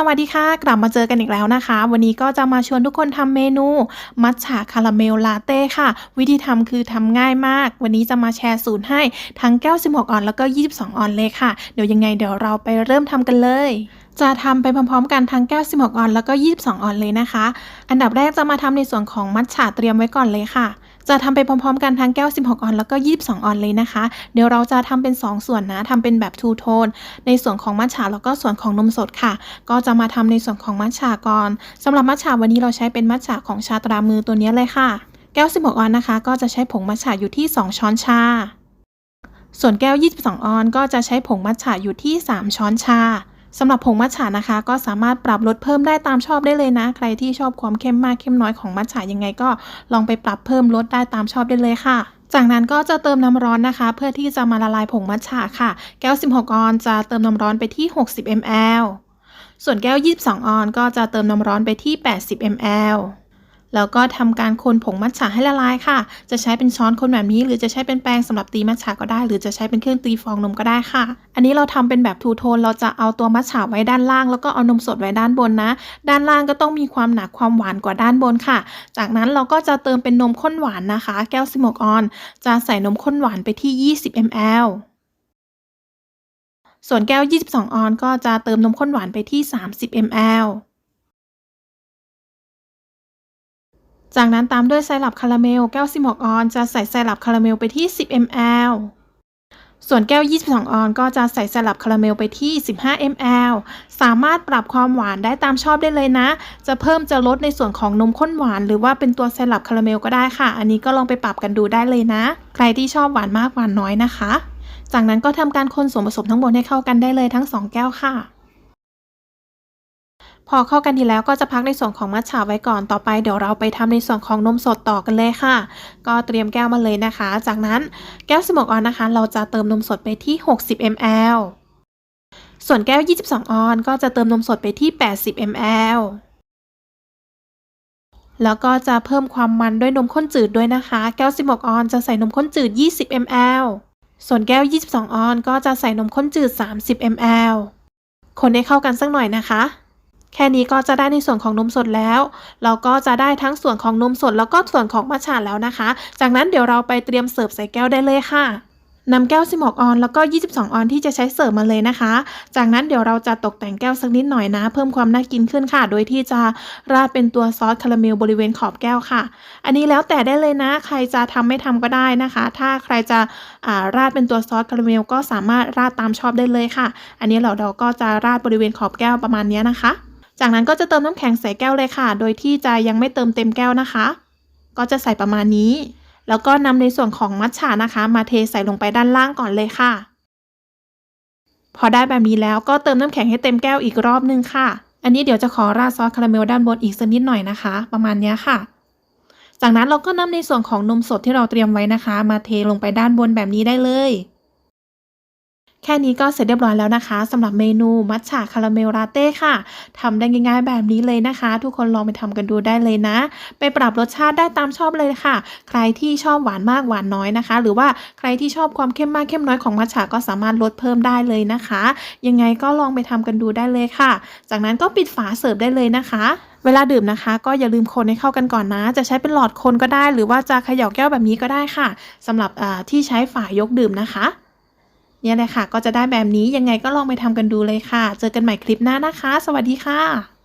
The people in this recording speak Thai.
สวัสดีค่ะ กลับมาเจอกันอีกแล้วนะคะ วันนี้ก็จะมาชวนทุกคนทำเมนู มัทฉะคาราเมลลาเต้ค่ะ วิธีทำคือทำง่ายมาก วันนี้จะมาแชร์สูตรให้ทั้ง96ออนแล้วก็ 22 ออนเลยค่ะ เดี๋ยวยังไงเดี๋ยวเราไปเริ่มทำกันเลยจะทำไปพร้อมๆกันทั้ง96ออนแล้วก็ 22 ออนเลยนะคะ อันดับแรกจะมาทำในส่วนของมัทฉะเตรียมไว้ก่อนเลยค่ะ จะทำไปพร้อมๆ กันทั้ง96ออนแล้วก็ 22 ออนเลยนะคะ เดี๋ยวเราจะทำเป็น 2 ส่วนนะทำเป็นแบบทูโทนในส่วนของมัทฉะแล้วก็ส่วนของนมสดค่ะ ก็จะมาทำในส่วนของมัทฉะก่อนสำหรับมัทฉะวันนี้เราใช้เป็นมัทฉะของชาตรามือตัวนี้เลยค่ะ แก้ว 16 ออนนะคะ ก็จะใช้ผงมัทฉะอยู่ที่ 2 ช้อนชา ส่วนแก้ว 22 ออนก็จะใช้ผงมัทฉะอยู่ที่ 3 ช้อนชา สำหรับผงมัทฉะนะคะ ก็สามารถปรับลดเพิ่มได้ตามชอบได้เลยนะ ใครที่ชอบความเข้มมากเข้มน้อยของมัทฉะยังไงก็ลองไปปรับเพิ่มลดได้ตามชอบได้เลยค่ะ จากนั้นก็จะเติมน้ำร้อนนะคะ เพื่อที่จะมาละลายผงมัทฉะค่ะ แก้ว 16 ออนจะเติมน้ำร้อนไปที่ 60 ml ส่วนแก้ว 22 ออนก็จะเติมน้ำร้อนไปที่ 80 ml แล้วก็ทำการคนผงมัทฉะให้ละลายค่ะ จะใช้เป็นช้อนคนแบบนี้ หรือจะใช้เป็นแปรงสำหรับตีมัทฉะก็ได้ หรือจะใช้เป็นเครื่องตีฟองนมก็ได้ค่ะ อันนี้เราทำเป็นแบบทูโทน เราจะเอาตัวมัทฉะไว้ด้านล่าง แล้วก็เอานมสดไว้ด้านบนนะ ด้านล่างก็ต้องมีความหนักความหวานกว่าด้านบนค่ะ จากนั้นเราก็จะเติมเป็นนมข้นหวานนะคะ แก้ว16ออน จะใส่นมข้นหวานไปที่ 20 ml ส่วนแก้ว 22 ออน ก็จะเติมนมข้นหวานไปที่ 30 ml จากนั้นตามด้วยไซรัปคาราเมลแก้ว 16 ออนจะใส่ไซรัปคาราเมลไปที่ 10 ml ส่วนแก้ว 22 ออนก็จะใส่ไซรัปคาราเมลไปที่ 15 ml สามารถปรับความหวานได้ตามชอบได้เลยนะ จะเพิ่มจะลดในส่วนของนมข้นหวาน หรือว่าเป็นตัวไซรัปคาราเมลก็ได้ค่ะ อันนี้ก็ลองไปปรับกันดูได้เลยนะ ใครที่ชอบหวานมากหวานน้อยนะคะ จากนั้นก็ทำการคนส่วนผสมทั้งหมดให้เข้ากันได้เลยทั้ง 2 แก้วค่ะ พอเข้ากันดีแล้วก็จะพักในส่วนของมัทฉะไว้ก่อนต่อไปเดี๋ยวเราไปทำในส่วนของนมสดต่อกันเลยค่ะ ก็เตรียมแก้วมาเลยนะคะ จากนั้นแก้ว16ออนนะคะ เราจะเติมนมสดไปที่ 60 ml ส่วนแก้ว 22 ออนก็จะเติมนมสดไปที่ 80 ml แล้วก็จะเพิ่มความมันด้วยนมข้นจืดด้วยนะคะ แก้ว 16 ออนจะใส่นมข้นจืด 20 ml ส่วนแก้ว 22 ออนก็จะใส่นมข้นจืด 30 ml คนให้เข้ากันสักหน่อยนะคะ แค่นี้ก็จะได้ในส่วนของนมสดแล้วเราก็จะได้ทั้งส่วนของนมสดแล้วก็ส่วนของมัทฉะแล้วนะคะ จากนั้นเดี๋ยวเราไปเตรียมเสิร์ฟใส่แก้วได้เลยค่ะนำแก้ว 16 ออนแล้วก็ 22 ออนที่จะใช้เสิร์ฟมาเลยนะคะ จากนั้นเดี๋ยวเราจะตกแต่งแก้วสักนิดหน่อยนะ เพิ่มความน่ากินขึ้นค่ะ โดยที่จะราดเป็นตัวซอสคาราเมลบริเวณขอบแก้วค่ะ อันนี้แล้วแต่ได้เลยนะ ใครจะทำไม่ทำก็ได้นะคะ ถ้าใครจะาราดเป็นตัวซอสคาราเมลก็สามารถราดตามชอบได้เลยค่ะ อันนี้เราเราก็จะราดบริเวณขอบแก้วประมาณนี้นะคะ จากนั้นก็จะเติมน้ำแข็งใส่แก้วเลยค่ะ โดยที่จะยังไม่เติมเต็มแก้วนะคะ ก็จะใส่ประมาณนี้ แล้วก็นำในส่วนของมัทฉะนะคะ มาเทใส่ลงไปด้านล่างก่อนเลยค่ะ พอได้แบบนี้แล้วก็เติมน้ำแข็งให้เต็มแก้วอีกรอบนึงค่ะ อันนี้เดี๋ยวจะขอราดซอสคาราเมลด้านบนอีกสักนิดหน่อยนะคะ ประมาณนี้ค่ะ จากนั้นเราก็นำในส่วนของนมสดที่เราเตรียมไว้นะคะ มาเทลงไปด้านบนแบบนี้ได้เลย ค่นี้ก็เสร็จเรียบร้อยแล้วนะคะสำหรับเมนูมัทฉะคาราเมลลาเต้ค่ะทำได้ง่ายๆแบบนี้เลยนะคะ ทุกคนลองไปทำกันดูได้เลยนะ ไปปรับรสชาติได้ตามชอบเลยค่ะ ใครที่ชอบหวานมากหวานน้อยนะคะ หรือว่าใครที่ชอบความเข้มมากเข้มน้อยของมัทฉะก็สามารถลดเพิ่มได้เลยนะคะ ยังไงก็ลองไปทำกันดูได้เลยค่ะ จากนั้นก็ปิดฝาเสิร์ฟได้เลยนะคะเวลาดื่มนะคะ ก็อย่าลืมคนให้เข้ากันก่อนนะ จะใช้เป็นหลอดคนก็ได้ หรือว่าจะเขย่าแก้วแบบนี้ก็ได้ค่ะสำหรับที่ใช้ฝายกดื่มนะคะ เนี่ยเละค่ะ ก็จะได้แบบนี้ยังไงก็ลองไปทำกันดูเลยค่ะ เจอกันใหม่คลิปหน้านะคะ สวัสดีค่ะ